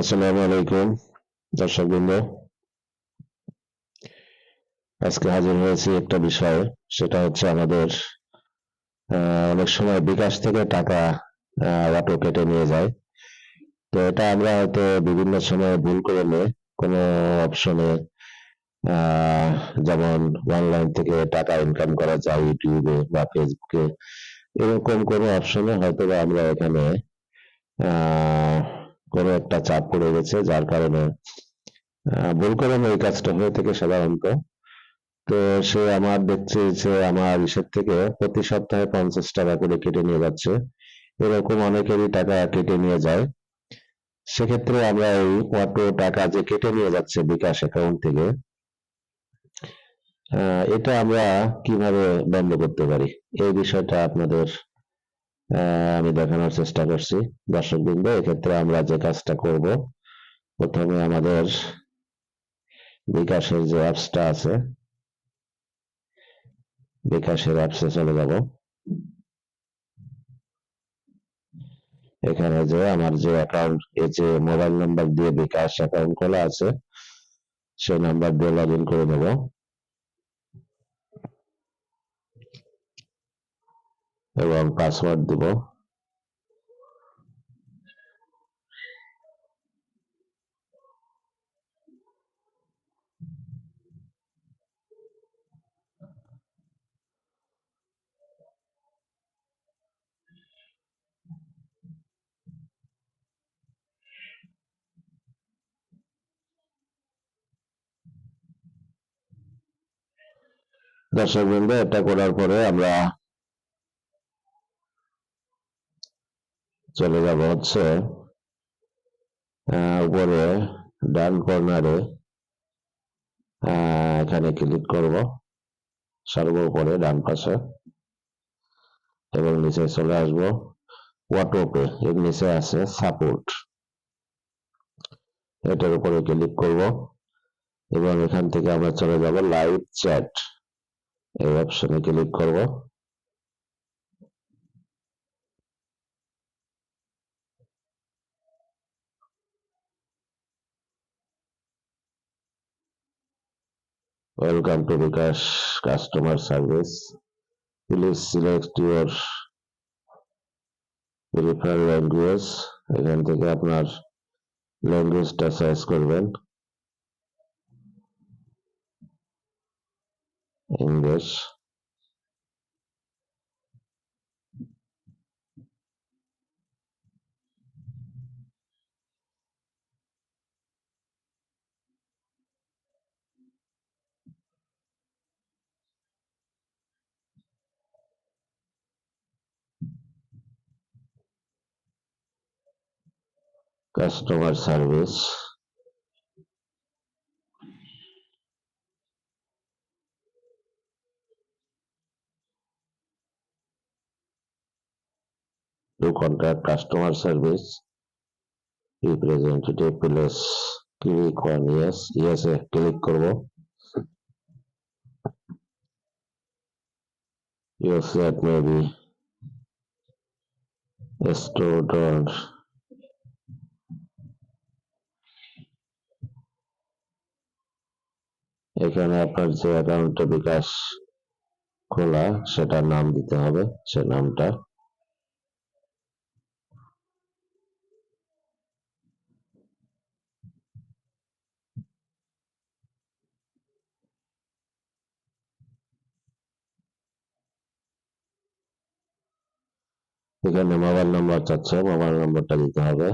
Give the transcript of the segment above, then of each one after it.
আসসালামু আলাইকুম, দর্শক বৃন্দ। আজকে হাজির হয়েছি একটা বিষয়, সেটা হচ্ছে আমাদের অনেক সময় বিকাশ থেকে টাকা অটো কেটে নিয়ে যায়। তো এটা আমরা হয়তো বিভিন্ন সময় ভুল করে নিয়ে কোনো অপশনে যেমন অনলাইন থেকে টাকা ইনকাম করা যায় ইউটিউবে বা ফেসবুকে এরকম কোনো অপশনে হয়তো আমরা এখানে, আহ কোনো একটা চাপ পড়ে গেছে, যার কারণে ভুল করে এই কাজটা হয়ে থাকে সাধারণত। তো সে আমার দেখছে যে আমার ইসের থেকে প্রতি সপ্তাহে পঞ্চাশ টাকা করে কেটে নিয়ে যাচ্ছে। এরকম অনেকেরই টাকা কেটে নিয়ে যায়। সেক্ষেত্রে আমরা এই অটো টাকা যে কেটে নিয়ে যাচ্ছে বিকাশ অ্যাকাউন্ট থেকে এটা আমরা কীভাবে বন্ধ করতে পারি? এই বিষয়টা আপনাদের আমি দেখানোর চেষ্টা করছি। দর্শক বৃন্দ এক্ষেত্রে আমরা যে কাজটা করব, প্রথমে আমাদের বিকাশের যে অ্যাপসটা আছে, বিকাশের অ্যাপসে চলে যাব। এখানে যে আমার যে অ্যাকাউন্ট এই যে মোবাইল নাম্বার দিয়ে বিকাশ অ্যাকাউন্ট খোলা আছে, সেই নাম্বার দিয়ে লগ ইন করে নেব। এবং পাসওয়ার্ড দিব দর্শক বৃন্দ এটা করার পরে আমরা চলে যাব হচ্ছে উপরে, ডান কর্নারে এখানে ক্লিক করব, সর্ব উপরে, ডান পাশে, এবং নিচে চলে আসব অটোপে এর নিচে আছে সাপোর্ট এটার উপরে ক্লিক করব, এবং এখান থেকে আমরা চলে যাব লাইভ চ্যাট এই অপশনে ক্লিক করব। Welcome to bKash customer service please select your prefer language এখান থেকে আপনার ল্যাঙ্গুয়েজটা সার্চ করবেন। English customer service to contact customer service representative please click on yes yes এ ক্লিক করব your flat may be stored or এখানে আপনার যে অ্যাকাউন্টে বিকাশ খোলা, সেটার নাম দিতে হবে, সে নামটা। এখানে মোবাইল নাম্বার চাচ্ছে মোবাইল নাম্বারটা দিতে হবে।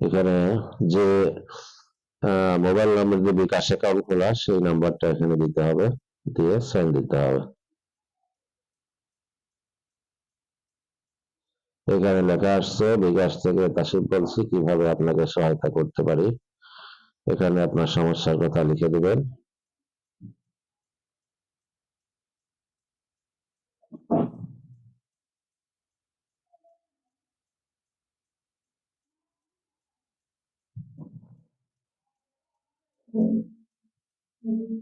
এখানে যে মোবাইল নাম্বার যে বিকাশ অ্যাকাউন্ট খোলা সেই নাম্বারটা এখানে দিতে হবে, দিয়ে সেন্ড দিতে হবে। এখানে লেখা আসছে, বিকাশ থেকে তাসিফ বলছি কীভাবে আপনাকে সহায়তা করতে পারি। এখানে আপনার সমস্যার কথা লিখে দিবেন। Thank you.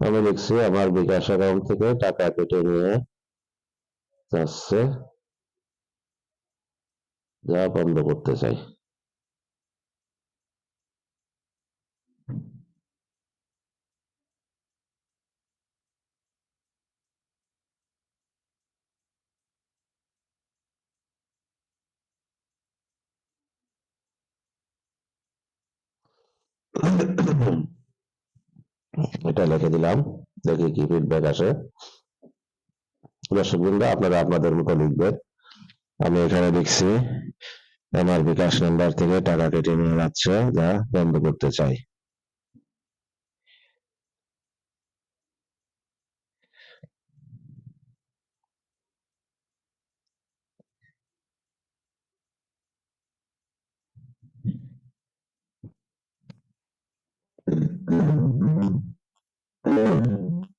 আমি লিখছি আমার বিকাশ অ্যাকাউন্ট থেকে টাকা কেটে নিয়ে যাচ্ছে। যা বন্ধ করতে চাই। এটা লিখে দিলাম। দেখি কি ফিডব্যাক আসে। দর্শক বৃন্দ আপনারা আপনাদের মতো লিখবেন। আমি এখানে লিখছি আমার বিকাশ নাম্বার থেকে টাকা কেটে নিয়ে যাচ্ছে যা বন্ধ করতে চাই।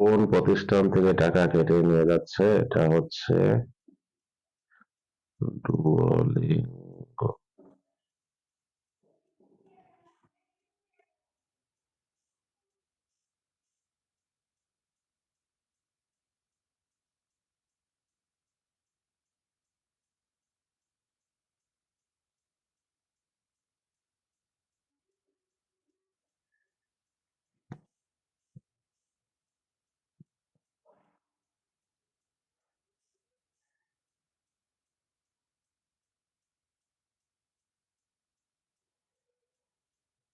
কোন প্রতিষ্ঠান থেকে টাকা কেটে নিয়ে যাচ্ছে? এটা হচ্ছে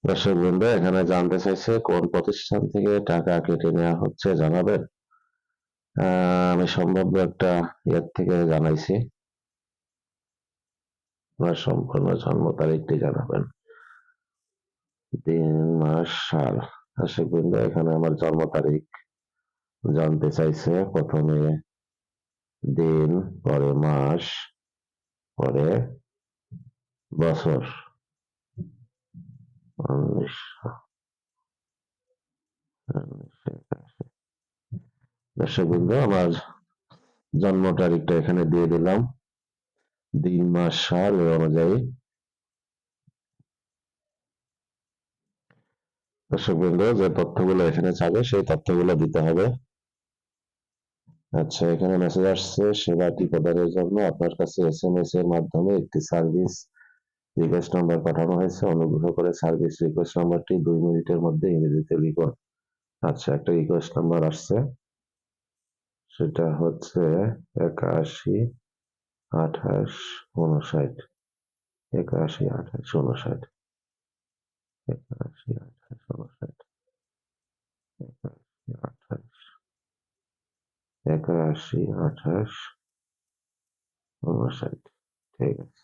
দর্শক বৃন্দ এখানে জানতে চাইছে কোন প্রতিষ্ঠান থেকে টাকা কেটে নেওয়া হচ্ছে জানাবেন? আমি সম্ভাব্য একটা ইয়ের থেকে জানাইছি। আপনার সম্পূর্ণ জন্ম তারিখটি জানাবেন। দিন, মাস, সাল। দর্শক বৃন্দ এখানে আমার জন্ম তারিখ জানতে চাইছে। প্রথমে দিন, পরে মাস, পরে বছর। উনিশশো উনিশশো একাশি। দর্শক বৃন্দ আমার জন্ম তারিখটা এখানে দিয়ে দিলাম দিন, মাস, সাল এ অনুযায়ী দর্শক বৃন্দ যে তথ্যগুলো এখানে চাবে সেই তথ্যগুলো দিতে হবে আচ্ছা এখানে মেসেজ আসছে সেবাটি প্রদানের জন্য আপনার কাছে এস এম এস এর মাধ্যমে একটি সার্ভিস রিকোয়েস্ট নাম্বার পাঠানো হয়েছে, অনুগ্রহ করে সার্ভিস রিকোয়েস্ট নাম্বারটি দুই মিনিটের মধ্যে ইংরেজিতে লিখুন। আচ্ছা একটা রিকোয়েস্ট নাম্বার আসছে। সেটা হচ্ছে একাশি আঠাশ উনষাট একাশি আঠাশ উনষাট একাশি আঠাশ উনষাট একাশি আঠাশ। একাশি আঠাশ উনষাট ঠিক আছে।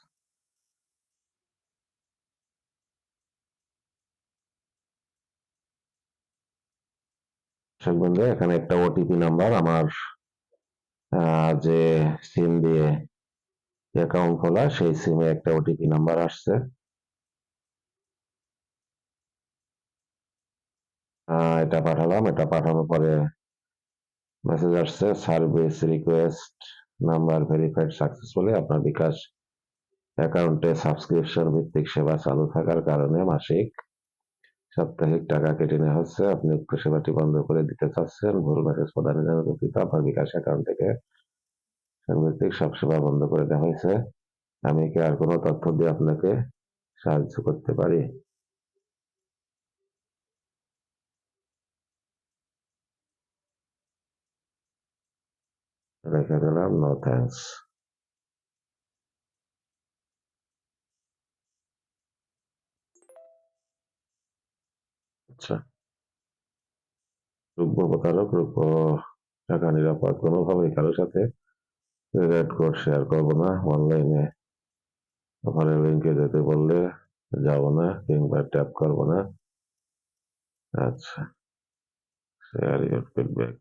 দর্শক বন্ধু এখানে একটা ওটিপি নাম্বার আমার যে সিম দিয়ে অ্যাকাউন্ট খোলা, সেই সিমে একটা ওটিপি নাম্বার আসছে। এটা পাঠালাম। এটা পাঠানোর পরে মেসেজ আসছে service request number verified successfully আপনার বিকাশ অ্যাকাউন্টে সাবস্ক্রিপশন ভিত্তিক সেবা চালু থাকার কারণে মাসিক সাপ্তাহিক টাকা কেটে নেওয়া হচ্ছে। আপনি উক্ত সেবাটি বন্ধ করে দিতে চাচ্ছেন। ভুল মেসেজ প্রদানের জন্য দুঃখিত আপনার বিকাশ অ্যাকাউন্ট থেকে ভিত্তিক সব সেবা বন্ধ করে দেওয়া হয়েছে। আমি কি আর কোনো তথ্য দিয়ে আপনাকে সাহায্য করতে পারি? রেখে দিলাম। নো থ্যাঙ্কস আচ্ছা। রূপ প্রতারক রূপ টাকা নিরাপদ। কোনোভাবেই কারোর সাথে রেড কোড শেয়ার করব না। অনলাইনে ওখানে লিঙ্কে যেতে বললে যাব না, কিংবা ট্যাপ করব না। আচ্ছা। শেয়ার ইউর ফিডব্যাক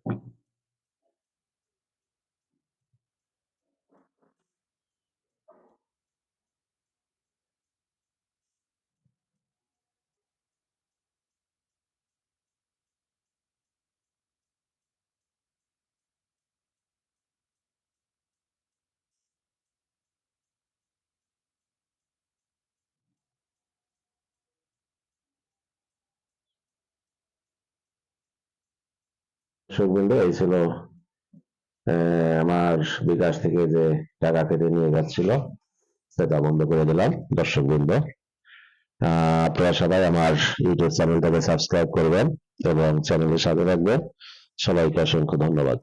দর্শক বন্ধু এই ছিল আমার বিকাশ থেকে যে টাকা কেটে নিয়ে যাচ্ছিল, সেটা বন্ধ করে দিলাম, দর্শক বৃন্দ। আপনারা সবাই আমার ইউটিউব চ্যানেলটাকে সাবস্ক্রাইব করবেন এবং চ্যানেলের সাথে রাখবেন সবাইকে অসংখ্য ধন্যবাদ।